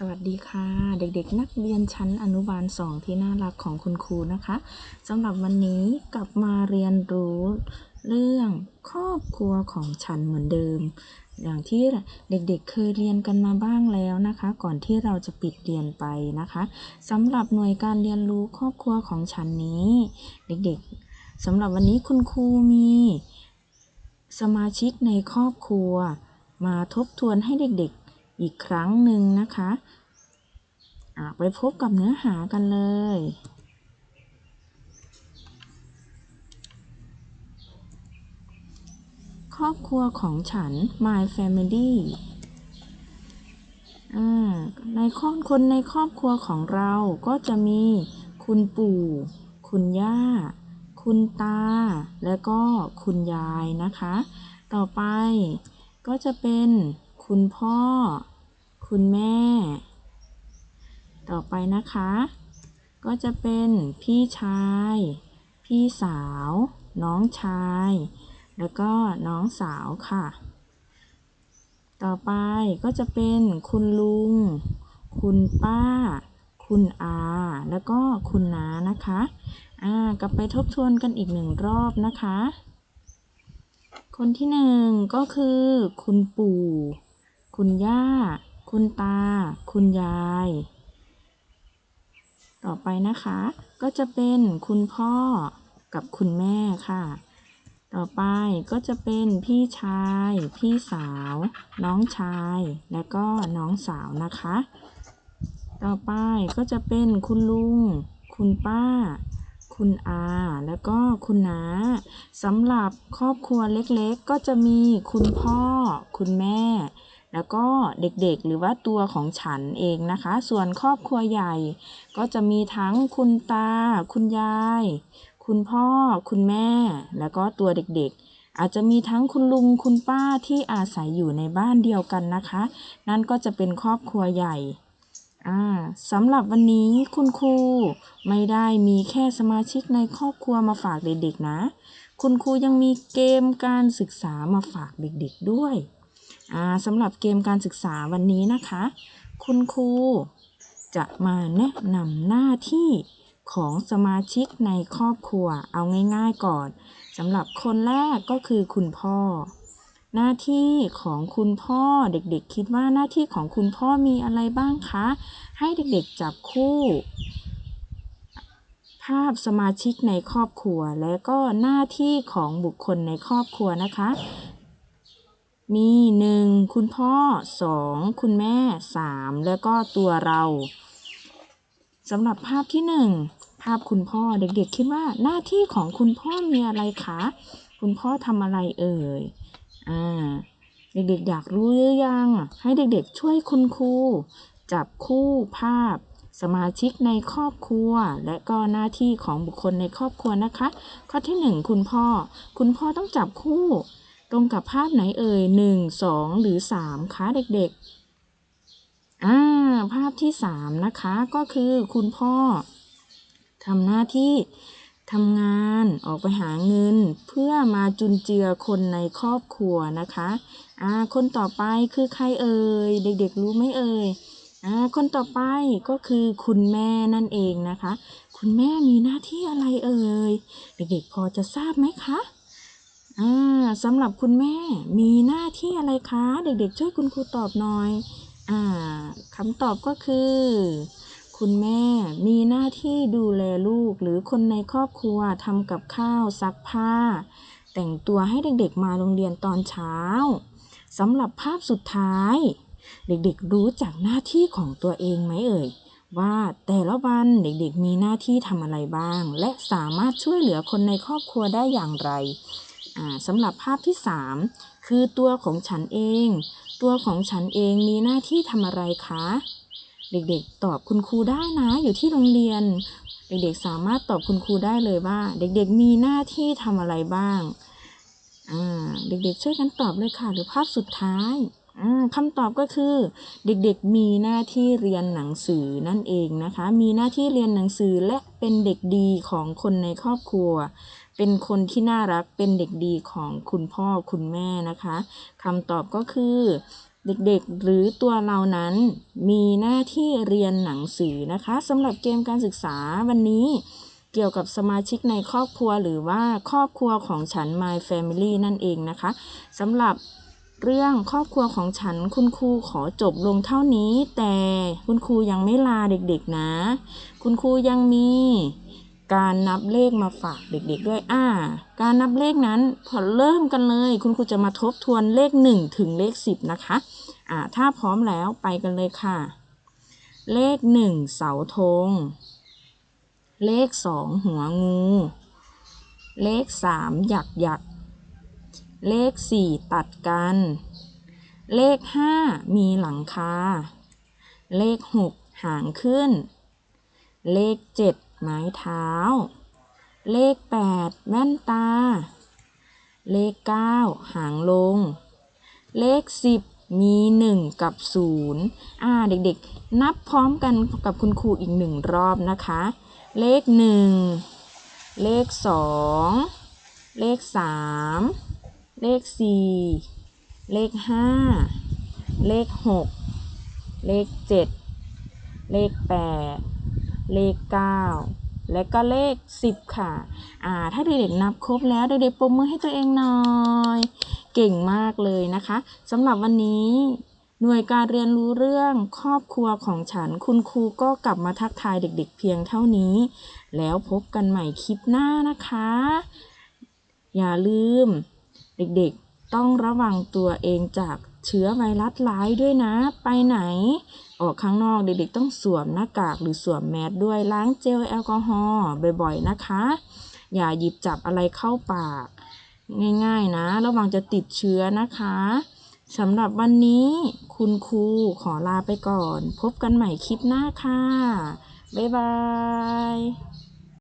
สวัสดีค่ะ เด็กๆ นักเรียนชั้นอนุบาลสองที่น่ารักของคุณครูนะคะสำหรับวันนี้กลับมาเรียนรู้เรื่องครอบครัวของฉันเหมือนเดิม อย่างที่เด็กๆ เคยเรียนกันมาบ้างแล้วนะคะ ก่อนที่เราจะปิดเรียนไปนะคะสำหรับหน่วยการเรียนรู้ครอบครัวของฉันนี้ เด็กๆสำหรับวันนี้คุณครูมี สมาชิกในครอบครัว มาทบทวนให้เด็กๆ อีกครั้งหนึ่งนะคะไปพบกับเนื้อหากันเลย ครอบครัวของฉัน My Family อ่าในครอบคนในครอบครัวของเราก็จะมีคุณปู่ คุณย่า คุณตา และก็คุณยายนะคะ ต่อไปก็จะเป็น คุณพ่อ คุณแม่ ต่อไปนะคะ ก็จะเป็นพี่ชาย พี่สาว น้องชาย แล้วก็น้องสาวค่ะ ต่อไปก็จะเป็นคุณลุง คุณป้า คุณอา แล้วก็คุณน้านะคะ อ่ากลับไปทบทวนกันอีกหนึ่งรอบนะคะคนที่หนึ่งก็คือคุณปู่ คุณย่า คุณตา คุณยาย ต่อไปนะคะ ก็จะเป็นคุณพ่อกับคุณแม่ค่ะ ต่อไปก็จะเป็นพี่ชาย พี่สาว น้องชาย และก็น้องสาวนะคะ ต่อไปก็จะเป็นคุณลุง คุณป้าคุณอาแล้วก็คุณน้าสำหรับครอบครัวเล็กๆ ก็จะมีคุณพ่อ คุณแม่ แล้วก็เด็กๆ หรือว่าตัวของฉันเองนะคะ ส่วนครอบครัวใหญ่ ก็จะมีทั้งคุณตา คุณยาย คุณพ่อ คุณแม่ แล้วก็ตัวเด็กๆอาจจะมีทั้งคุณลุงคุณป้าที่อาศัยอยู่ในบ้านเดียวกันนะคะ นั่นก็จะเป็นครอบครัวใหญ่สำหรับวันนี้คุณครูไม่ได้มีแค่สมาชิกในครอบครัวมาฝากเด็กๆนะ คุณครูยังมีเกมการศึกษามาฝากเด็กๆด้วย สำหรับเกมการศึกษาวันนี้นะคะ คุณครูจะมาแนะนำหน้าที่ของสมาชิกในครอบครัวเอาง่าย ๆก่อนสำหรับคนแรกก็คือคุณพ่อ หน้าที่ของคุณพ่อเด็กๆ คิดว่าหน้าที่ของคุณพ่อมีอะไรบ้างคะ ให้เด็กๆจับคู่ ภาพสมาชิกในครอบครัว และก็หน้าที่ของบุคคลในครอบครัวนะคะ มีหนึ่งคุณพ่อสองคุณแม่สามแล้วก็ตัวเราสำหรับภาพที่หนึ่งภาพคุณพ่อเด็กๆคิดว่าหน้าที่ของคุณพ่อมีอะไรคะ คุณพ่อทำอะไรเอ่ยอ่าเด็กๆอยากรู้หรือยัง ให้เด็กๆช่วยคุณครูจับคู่ภาพสมาชิกในครอบครัว และก็หน้าที่ของบุคคลในครอบครัวนะคะ ข้อที่หนึ่งคุณพ่อ คุณพ่อต้องจับคู่ ตรงกับภาพไหนเอ่ยหนึ่งสองหรือสามคะเด็กๆอ่าภาพที่สามนะคะก็คือคุณพ่อทำหน้าที่ทำงานออกไปหาเงินเพื่อมาจุนเจือคนในครอบครัวนะคะอ่าคนต่อไปคือใครเอ่ยเด็กๆรู้ไหมเอ่ยอ่าคนต่อไปก็คือคุณแม่นั่นเองนะคะ คุณแม่มีหน้าที่อะไรเอ่ยเด็กๆพอจะทราบไหมคะ อ่าสำหรับคุณแม่มีหน้าที่อะไรคะ เด็กๆ ช่วยคุณครูตอบหน่อยอ่าคำตอบก็คือ คุณแม่มีหน้าที่ดูแลลูกหรือคนในครอบครัวทำกับข้าวซักผ้า แต่งตัวให้เด็กๆ มาโรงเรียนตอนเช้าสำหรับภาพสุดท้าย เด็กๆ รู้จักหน้าที่ของตัวเองไหมเอ่ยว่าแต่ละวันเด็กๆ มีหน้าที่ทำอะไรบ้าง และสามารถช่วยเหลือคนในครอบครัวได้อย่างไร สำหรับภาพที่สามคือตัวของฉันเอง ตัวของฉันเองมีหน้าที่ทำอะไรคะ เด็กๆ ตอบคุณครูได้นะอยู่ที่โรงเรียน เด็กๆสามารถตอบคุณครูได้เลยว่า เด็กๆมีหน้าที่ทำอะไรบ้าง เด็กๆช่วยกันตอบเลยค่ะ หรือภาพสุดท้าย คำตอบก็คือเด็กๆมีหน้าที่เรียนหนังสือนั่นเองนะคะ มีหน้าที่เรียนหนังสือและเป็นเด็กดีของคนในครอบครัว เป็นคนที่น่ารักเป็นเด็กดีของคุณพ่อคุณแม่นะคะคำตอบก็คือเด็กๆ หรือตัวเรานั้นมีหน้าที่เรียนหนังสือนะคะสำหรับเกมการศึกษาวันนี้เกี่ยวกับสมาชิกในครอบครัวหรือว่าครอบครัวของฉัน My Family นั่นเองนะคะสำหรับ เรื่องครอบครัวของฉันคุณครูขอจบลงเท่านี้ แต่คุณครูยังไม่ลาเด็กๆนะ คุณครูยังมีการนับเลขมาฝากเด็กๆด้วยอ่า การนับเลขนั้นพอเริ่มกันเลย คุณครูจะมาทบทวนเลข 1 ถึงเลข 10 นะคะอ่าถ้าพร้อมแล้วไปกันเลยค่ะ เลข 1 เสาธง เลข 2 หัวงู เลข 3 หยักหยัก เลข 4 ตัดกัน เลข 5 มีหลังคา เลข 6 หางขึ้น เลข 7 ไม้เท้า เลข 8 แว่นตา เลข 9 หางลง เลข 10 มี 1 กับ 0 อ่า เด็กๆ นับพร้อมกันกับคุณครูอีกหนึ่งรอบนะคะ เลข 1 เลข 2 เลข 3 เลข4เลข5เลข6เลข7เลข8เลข9และก็เลข 10 ค่ะ อ่า ถ้าเด็กๆนับครบแล้วเด็กๆปรบมือให้ตัวเองหน่อย เก่งมากเลยนะคะสำหรับวันนี้ หน่วยการเรียนรู้เรื่องครอบครัวของฉัน คุณครูก็กลับมาทักทายเด็กๆเพียงเท่านี้ แล้วพบกันใหม่คลิปหน้านะคะ อย่าลืม เด็กๆ ต้องระวังตัวเองจากเชื้อไวรัสร้ายด้วยนะ ไปไหน ออกข้างนอกเด็กๆ ต้องสวมหน้ากากหรือสวมแมสด้วยล้างเจลแอลกอฮอล์บ่อยๆนะคะ อย่าหยิบจับอะไรเข้าปาก ง่ายๆนะ ระวังจะติดเชื้อนะคะสำหรับวันนี้คุณครูขอลาไปก่อน พบกันใหม่คลิปหน้าค่ะ บ๊ายบาย